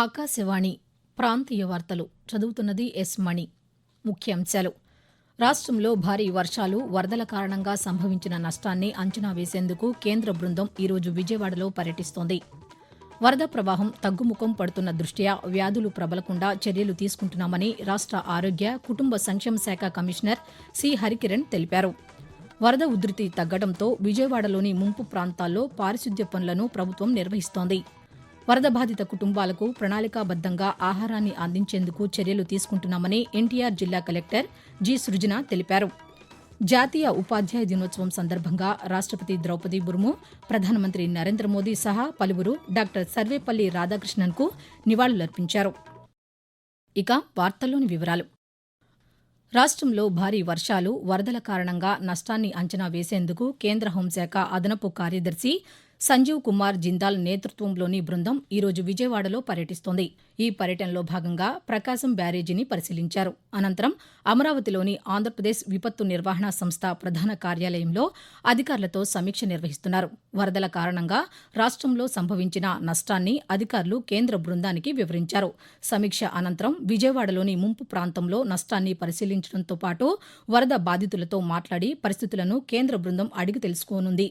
ఆకాశవాణి ప్రాంతీయ వార్తలు చదువుతున్నది ఎస్ మణి. ముఖ్యాంశాలు. రాష్ట్రంలో భారీ వర్షాలు వరదల కారణంగా సంభవించిన నష్టాన్ని అంచనా వేసేందుకు కేంద్ర బృందం ఈరోజు విజయవాడలో పర్యటిస్తోంది. వరద ప్రవాహం తగ్గుముఖం పడుతున్న దృష్ట్యా వ్యాధులు ప్రబలకుండా చర్యలు తీసుకుంటున్నామని రాష్ట్ర ఆరోగ్య కుటుంబ సంక్షేమ శాఖ కమిషనర్ సి. హరికిరణ్ తెలిపారు. వరద ఉధృతి తగ్గడంతో విజయవాడలోని ముంపు ప్రాంతాల్లో పారిశుద్ధ్య పనులను ప్రభుత్వం నిర్వహిస్తోంది. వరద బాధిత కుటుంబాలకు ప్రణాళికాబద్దంగా ఆహారాన్ని అందించేందుకు చర్యలు తీసుకుంటున్నామని ఎన్టీఆర్ జిల్లా కలెక్టర్ జి సృజన తెలిపారు. జాతీయ ఉపాధ్యాయ దినోత్సవం సందర్భంగా రాష్టపతి ద్రౌపది ముర్ము ప్రధానమంత్రి నరేంద్ర మోదీ సహా పలువురు డాక్టర్ సర్వేపల్లి రాధాకృష్ణన్కు నివాళులర్పించారు. ఇక వార్తల్లోని వివరాలు. రాష్ట్రంలో భారీ వర్షాలు వరదల కారణంగా నష్టాన్ని అంచనా వేసేందుకు కేంద్ర హోంశాఖ అదనపు కార్యదర్శి సంజీవ్ కుమార్ జిందాల్ నేతృత్వంలోని బృందం ఈరోజు విజయవాడలో పర్యటిస్తోంది. ఈ పర్యటనలో భాగంగా ప్రకాశం బ్యారేజీని పరిశీలించారు. అనంతరం అమరావతిలోని ఆంధ్రప్రదేశ్ విపత్తు నిర్వహణ సంస్థ ప్రధాన కార్యాలయంలో అధికారులతో సమీక్ష నిర్వహిస్తున్నారు. వరదల కారణంగా రాష్ట్రంలో సంభవించిన నష్టాన్ని అధికారులు కేంద్ర బృందానికి వివరించారు. సమీక్ష అనంతరం విజయవాడలోని ముంపు ప్రాంతంలో నష్టాన్ని పరిశీలించడంతో పాటు వరద బాధితులతో మాట్లాడి పరిస్థితులను కేంద్ర బృందం అడిగి తెలుసుకోనుంది.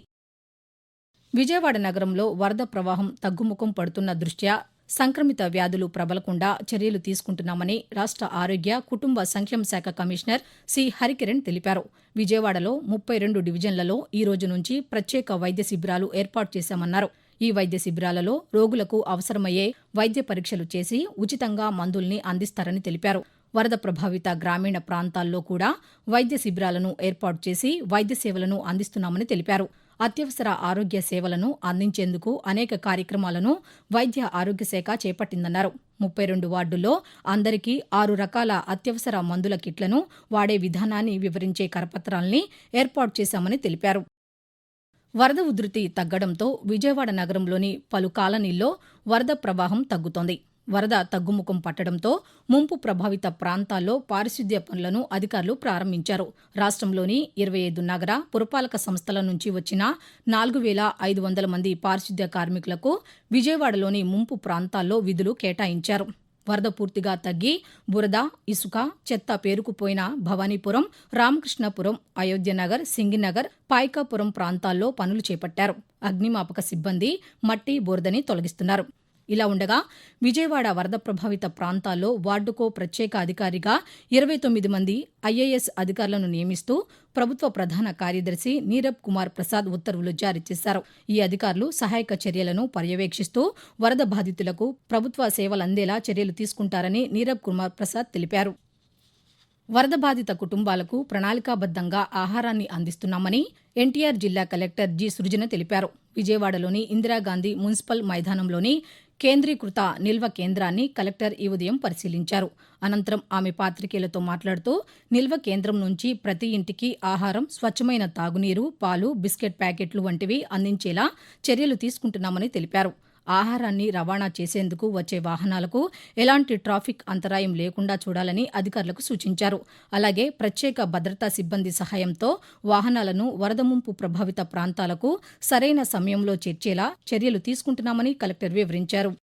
విజయవాడ నగరంలో వరద ప్రవాహం తగ్గుముఖం పడుతున్న దృష్ట్యా సంక్రమిత వ్యాధులు ప్రబలకుండా చర్యలు తీసుకుంటున్నామని రాష్ట్ర ఆరోగ్య కుటుంబ సంక్షేమ శాఖ కమిషనర్ సి. హరికిరణ్ తెలిపారు. విజయవాడలో ముప్పై రెండు డివిజన్లలో ఈ రోజు నుంచి ప్రత్యేక వైద్య శిబిరాలు ఏర్పాటు చేశామన్నారు. ఈ వైద్య శిబిరాలలో రోగులకు అవసరమయ్యే వైద్య పరీక్షలు చేసి ఉచితంగా మందుల్ని అందిస్తారని తెలిపారు. వరద ప్రభావిత గ్రామీణ ప్రాంతాల్లో కూడా వైద్య శిబిరాలను ఏర్పాటు చేసి వైద్య సేవలను అందిస్తున్నామని తెలిపారు. అత్యవసర ఆరోగ్య సేవలను అందించేందుకు అనేక కార్యక్రమాలను వైద్య ఆరోగ్య శాఖ చేపట్టిందన్నారు. ముప్పై రెండు వార్డుల్లో అందరికీ ఆరు రకాల అత్యవసర మందుల కిట్లను వాడే విధానాన్ని వివరించే కరపత్రాల్ని ఏర్పాటు చేశామని తెలిపారు. వరద ఉధృతి తగ్గడంతో విజయవాడ నగరంలోని పలు కాలనీల్లో వరద ప్రవాహం తగ్గుతోంది. వరద తగ్గుముఖం పట్టడంతో ముంపు ప్రభావిత ప్రాంతాల్లో పారిశుద్ధ్య పనులను అధికారులు ప్రారంభించారు. రాష్ట్రంలోని ఇరవై ఐదు నగర పురపాలక సంస్థల నుంచి వచ్చిన నాలుగు వేల ఐదు వందల మంది పారిశుద్ధ్య కార్మికులకు విజయవాడలోని ముంపు ప్రాంతాల్లో విధులు కేటాయించారు. వరద పూర్తిగా తగ్గి బురద ఇసుక చెత్త పేరుకుపోయిన భవానీపురం రామకృష్ణపురం అయోధ్యనగర్ సింగినగర్ పాయికాపురం ప్రాంతాల్లో పనులు చేపట్టారు. అగ్నిమాపక సిబ్బంది మట్టి బురదని తొలగిస్తున్నారు. ఇలా ఉండగా విజయవాడ వరద ప్రభావిత ప్రాంతాల్లో వార్డుకో ప్రత్యేక అధికారిగా ఇరవై తొమ్మిది మంది ఐఏఎస్ అధికారులను నియమిస్తూ ప్రభుత్వ ప్రధాన కార్యదర్శి నీరబ్ కుమార్ ప్రసాద్ ఉత్తర్వులు జారీ చేశారు. ఈ అధికారులు సహాయక చర్యలను పర్యవేక్షిస్తూ వరద బాధితులకు ప్రభుత్వ సేవలందేలా చర్యలు తీసుకుంటారని నీరబ్ కుమార్ ప్రసాద్ తెలిపారు. వరద బాధిత కుటుంబాలకు ప్రణాళికాబద్దంగా ఆహారాన్ని అందిస్తున్నామని ఎన్టీఆర్ జిల్లా కలెక్టర్ జి. సృజన తెలిపారు. విజయవాడలోని ఇందిరాగాంధీ మున్సిపల్ మైదానంలోని కేంద్రీకృత నిల్వ కేంద్రాన్ని కలెక్టర్ ఈ ఉదయం పరిశీలించారు. అనంతరం ఆమె పాతికేయులతో మాట్లాడుతూ నిల్వ కేంద్రం నుంచి ప్రతి ఇంటికి ఆహారం స్వచ్ఛమైన తాగునీరు పాలు బిస్కెట్ ప్యాకెట్లు వంటివి అందించేలా చర్యలు తీసుకుంటున్నామని తెలిపారు. ఆహారాన్ని రవాణా చేసేందుకు వచ్చే వాహనాలకు ఎలాంటి ట్రాఫిక్ అంతరాయం లేకుండా చూడాలని అధికారులకు సూచించారు. అలాగే ప్రత్యేక భద్రతా సిబ్బంది సహాయంతో వాహనాలను వరద ముంపు ప్రభావిత ప్రాంతాలకు సరైన సమయంలో చేర్చేలా చర్యలు తీసుకుంటున్నామని కలెక్టర్ వివరించారు.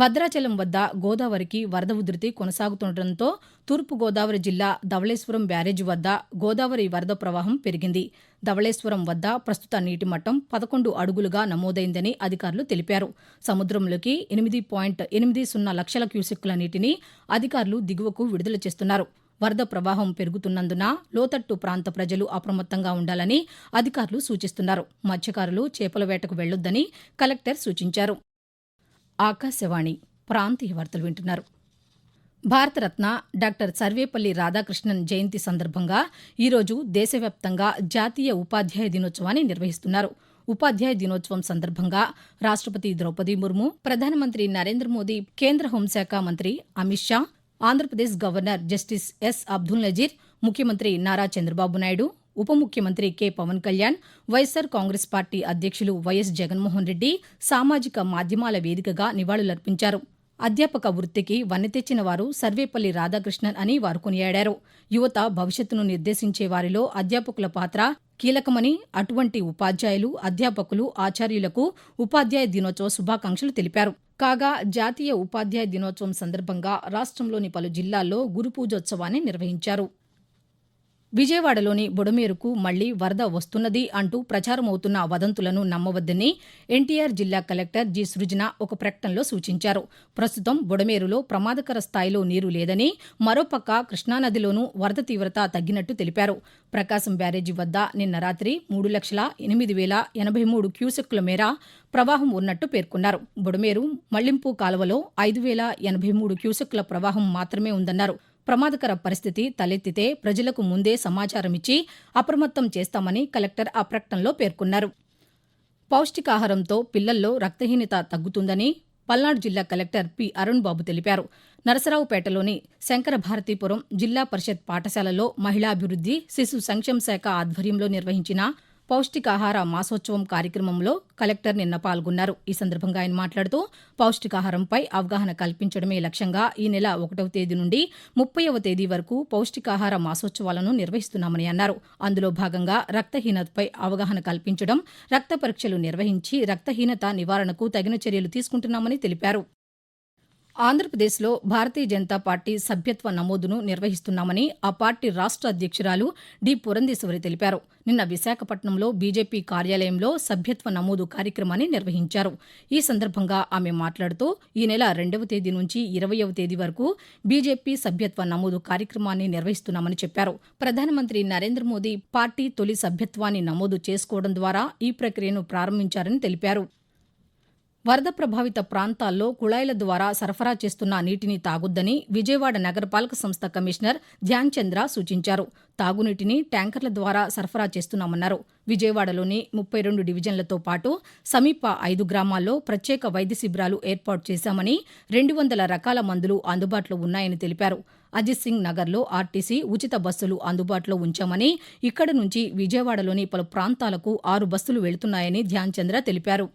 భద్రాచలం వద్ద గోదావరికి వరద ఉధృతి కొనసాగుతుండటంతో తూర్పుగోదావరి జిల్లా ధవళేశ్వరం బ్యారేజీ వద్ద గోదావరి వరద ప్రవాహం పెరిగింది. ధవళేశ్వరం వద్ద ప్రస్తుత నీటి మట్టం పదకొండు అడుగులుగా నమోదైందని అధికారులు తెలిపారు. సముద్రంలోకి ఎనిమిది పాయింట్ ఎనిమిది సున్నా లక్షల క్యూసెక్కుల నీటిని అధికారులు దిగువకు విడుదల చేస్తున్నారు. వరద ప్రవాహం పెరుగుతున్నందున లోతట్టు ప్రాంత ప్రజలు అప్రమత్తంగా ఉండాలని అధికారులు సూచిస్తున్నారు. మత్స్యకారులు చేపల వేటకు వెళ్ళొద్దని కలెక్టర్ సూచించారు. ఆకాశవాణి ప్రాంతీయ వార్తలు వింటున్నారు. భారతరత్న డాక్టర్ సర్వేపల్లి రాధాకృష్ణన్ జయంతి సందర్భంగా ఈరోజు దేశవ్యాప్తంగా జాతీయ ఉపాధ్యాయ దినోత్సవాన్ని నిర్వహిస్తున్నారు. ఉపాధ్యాయ దినోత్సవం సందర్భంగా రాష్టపతి ద్రౌపది ముర్ము ప్రధానమంత్రి నరేంద్ర మోదీ కేంద్ర హోంశాఖ మంత్రి Amit Shah Andhra Pradesh governor justice S Abdul Nazeer ముఖ్యమంత్రి నారా చంద్రబాబు నాయుడు ఉప ముఖ్యమంత్రి కె. పవన్ కళ్యాణ్ వైఎస్సార్ కాంగ్రెస్ పార్టీ అధ్యక్షులు వైఎస్ జగన్మోహన్ రెడ్డి సామాజిక మాధ్యమాల వేదికగా నివాళులర్పించారు. అధ్యాపక వృత్తికి వన్నె తెచ్చిన వారు సర్వేపల్లి రాధాకృష్ణన్ అని వారు కొనియాడారు. యువత భవిష్యత్తును నిర్దేశించే వారిలో అధ్యాపకుల పాత్ర కీలకమని అటువంటి ఉపాధ్యాయులు అధ్యాపకులు ఆచార్యులకు ఉపాధ్యాయ దినోత్సవ శుభాకాంక్షలు తెలిపారు. కాగా జాతీయ ఉపాధ్యాయ దినోత్సవం సందర్భంగా రాష్ట్రంలోని పలు జిల్లాల్లో గురుపూజోత్సవాన్ని నిర్వహించారు. విజయవాడలోని బుడమేరుకు మళ్ళీ వరద వస్తున్నది అంటూ ప్రచారమవుతున్న వదంతులను నమ్మవద్దని ఎన్టీఆర్ జిల్లా కలెక్టర్ జి సృజన ఒక ప్రకటనలో సూచించారు. ప్రస్తుతం బుడమేరులో ప్రమాదకర స్థాయిలో నీరు లేదని మరోపక్క కృష్ణానదిలోనూ వరద తీవ్రత తగ్గినట్టు తెలిపారు. ప్రకాశం బ్యారేజీ వద్ద నిన్న రాత్రి మూడు లక్షల ఎనిమిది వేల ఎనభై మూడు క్యూసెక్కుల మేర ప్రవాహం ఉన్నట్టు పేర్కొన్నారు. బుడమేరు మళ్ళింపు కాలువలో ఐదు వేల ఎనభై మూడు క్యూసెక్కుల ప్రవాహం మాత్రమే ఉందన్నారు. ప్రమాదకర పరిస్థితి తలెత్తితే ప్రజలకు ముందే సమాచారమిచ్చి అప్రమత్తం చేస్తామని కలెక్టర్ ఆ ప్రకటనలో పేర్కొన్నారు. పౌష్టికాహారంతో పిల్లల్లో రక్తహీనత తగ్గుతుందని పల్నాడు జిల్లా కలెక్టర్ పి. అరుణ్ బాబు తెలిపారు. నరసరావుపేటలోని శంకర భారతీపురం జిల్లా పరిషత్ పాఠశాలలో మహిళాభివృద్ది శిశు సంక్షేమ శాఖ ఆధ్వర్యంలో నిర్వహించిన పౌష్టికాహార మాసోత్సవం కార్యక్రమంలో కలెక్టర్ నిన్న పాల్గొన్నారు. ఈ సందర్భంగా ఆయన మాట్లాడుతూ పౌష్టికాహారంపై అవగాహన కల్పించడమే లక్ష్యంగా ఈ నెల ఒకటవ తేదీ నుండి ముప్పైవ తేదీ వరకు పౌష్టికాహార మాసోత్సవాలను నిర్వహిస్తున్నామని అన్నారు. అందులో భాగంగా రక్తహీనతపై అవగాహన కల్పించడం రక్త పరీక్షలు నిర్వహించి రక్తహీనత నివారణకు తగిన చర్యలు తీసుకుంటున్నామని తెలిపారు. ఆంధ్రప్రదేశ్లో భారతీయ జనతా పార్టీ సభ్యత్వ నమోదును నిర్వహిస్తున్నామని ఆ పార్టీ రాష్ట్ర అధ్యక్షురాలు డి. పురంధేశ్వరి తెలిపారు. నిన్న విశాఖపట్నంలో బీజేపీ కార్యాలయంలో సభ్యత్వ నమోదు కార్యక్రమాన్ని నిర్వహించారు. ఈ సందర్భంగా ఆమె మాట్లాడుతూ ఈ నెల రెండవ తేదీ నుంచి ఇరవయవ తేదీ వరకు బీజేపీ సభ్యత్వ నమోదు కార్యక్రమాన్ని నిర్వహిస్తున్నామని చెప్పారు. ప్రధానమంత్రి నరేంద్ర మోదీ పార్టీ తొలి సభ్యత్వాన్ని నమోదు చేసుకోవడం ద్వారా ఈ ప్రక్రియను ప్రారంభించారని తెలిపారు. వరద ప్రభావిత ప్రాంతాల్లో కుళాయిల ద్వారా సరఫరా చేస్తున్న నీటిని తాగొద్దని విజయవాడ నగరపాలక సంస్థ కమిషనర్ ధ్యాన్ చంద్ర సూచించారు. తాగునీటిని ట్యాంకర్ల ద్వారా సరఫరా చేస్తున్నామన్నారు. విజయవాడలోని ముప్పై రెండు డివిజన్లతో పాటు సమీప ఐదు గ్రామాల్లో ప్రత్యేక వైద్య శిబిరాలు ఏర్పాటు చేశామని రెండు వందల రకాల మందులు అందుబాటులో ఉన్నాయని తెలిపారు. అజిత్ సింగ్ నగర్లో ఆర్టీసీ ఉచిత బస్సులు అందుబాటులో ఉంచామని ఇక్కడ నుంచి విజయవాడలోని పలు ప్రాంతాలకు ఆరు బస్సులు వెళుతున్నాయని ధ్యాన్ చంద్ర తెలిపారు.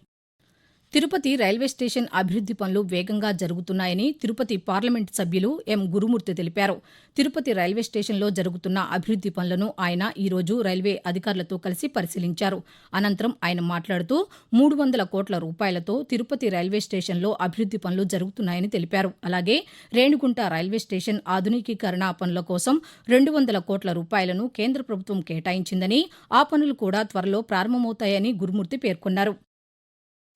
తిరుపతి రైల్వే స్టేషన్ అభివృద్ది పనులు వేగంగా జరుగుతున్నాయని తిరుపతి పార్లమెంట్ సభ్యులు ఎం గురుమూర్తి తెలిపారు. తిరుపతి రైల్వే స్టేషన్లో జరుగుతున్న అభివృద్ది పనులను ఆయన ఈరోజు రైల్వే అధికారులతో కలిసి పరిశీలించారు. అనంతరం ఆయన మాట్లాడుతూ మూడు వందల కోట్ల రూపాయలతో తిరుపతి రైల్వే స్టేషన్లో అభివృద్ది పనులు జరుగుతున్నాయని తెలిపారు. అలాగే రేణిగుంట రైల్వే స్టేషన్ ఆధునికీకరణ పనుల కోసం రెండు వందల కోట్ల రూపాయలను కేంద్ర ప్రభుత్వం కేటాయించిందని ఆ పనులు కూడా త్వరలో ప్రారంభమవుతాయని గురుమూర్తి పేర్కొన్నారు.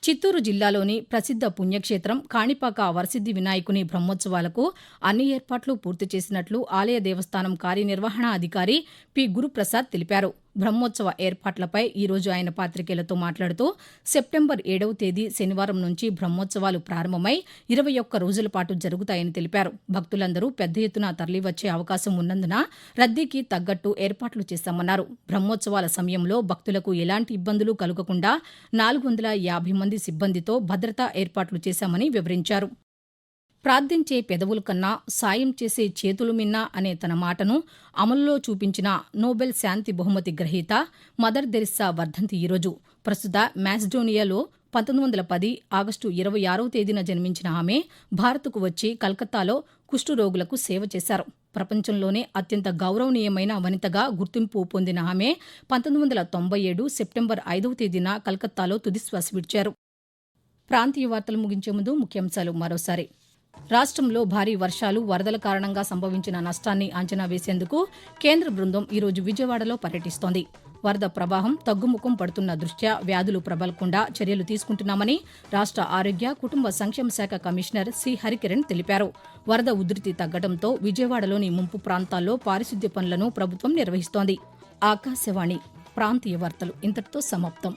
చిత్తూరు జిల్లాలోని ప్రసిద్ధ పుణ్యక్షేత్రం కాణిపాక వరసిద్ది వినాయకుని బ్రహ్మోత్సవాలకు అన్ని ఏర్పాట్లు పూర్తి చేసినట్లు ఆలయ దేవస్థానం కార్యనిర్వహణాధికారి పి. గురుప్రసాద్ తెలిపారు. బ్రహ్మోత్సవ ఏర్పాట్లపై ఈరోజు ఆయన పాతికేయులతో మాట్లాడుతూ సెప్టెంబర్ ఏడవ తేదీ శనివారం నుంచి బ్రహ్మోత్సవాలు ప్రారంభమై ఇరవై ఒక్క రోజుల పాటు జరుగుతాయని తెలిపారు. భక్తులందరూ పెద్ద ఎత్తున తరలివచ్చే అవకాశం ఉన్నందున రద్దీకి తగ్గట్టు ఏర్పాట్లు చేశామన్నారు బ్రహ్మోత్సవాల సమయంలో భక్తులకు ఎలాంటి ఇబ్బందులు కలగకుండా నాలుగు వందల యాభై మంది సిబ్బందితో భద్రతా ఏర్పాట్లు చేశామని వివరించారు. ప్రార్థించే పెదవుల కన్నా సాయం చేసే చేతులు మిన్నా అనే తన మాటను అమలులో చూపించిన నోబెల్ శాంతి బహుమతి గ్రహీత మదర్ దెరిస్సా వర్ధంతి ఈరోజు ప్రస్తుత మ్యాస్డోనియాలో పంతొమ్మిది వందల పది ఆగస్టు ఇరవై ఆరవ తేదీన జన్మించిన ఆమె భారత్కు వచ్చి కలకత్తాలో కుష్ఠరోగులకు సేవ చేశారు. ప్రపంచంలోనే అత్యంత గౌరవనీయమైన వనితగా గుర్తింపు పొందిన ఆమె పంతొమ్మిది వందల తొంభై ఏడు సెప్టెంబర్ ఐదవ తేదీన కలకత్తాలో తుదిశ్వాస విడిచారు. ప్రాంతీయ వార్తలు ముగించే ముందు ముఖ్యాంశాలు మరోసారి. రాష్ట్రంలో భారీ వర్షాలు వరదల కారణంగా సంభవించిన నష్టాన్ని అంచనా వేసేందుకు కేంద్ర బృందం ఈరోజు విజయవాడలో పర్యటిస్తోంది. వరద ప్రవాహం తగ్గుముఖం పడుతున్న దృష్ట్యా వ్యాధులు ప్రబలకుండా చర్యలు తీసుకుంటున్నామని రాష్ట్ర ఆరోగ్య కుటుంబ సంక్షేమ శాఖ కమిషనర్ సి. హరికిరణ్ తెలిపారు. వరద ఉధృతి తగ్గడంతో విజయవాడలోని ముంపు ప్రాంతాల్లో పారిశుద్ధ్య పనులను ప్రభుత్వం నిర్వహిస్తోంది. ఆకాశవాణి ప్రాంతీయ వార్తలు ఇంతటితో సమాప్తం.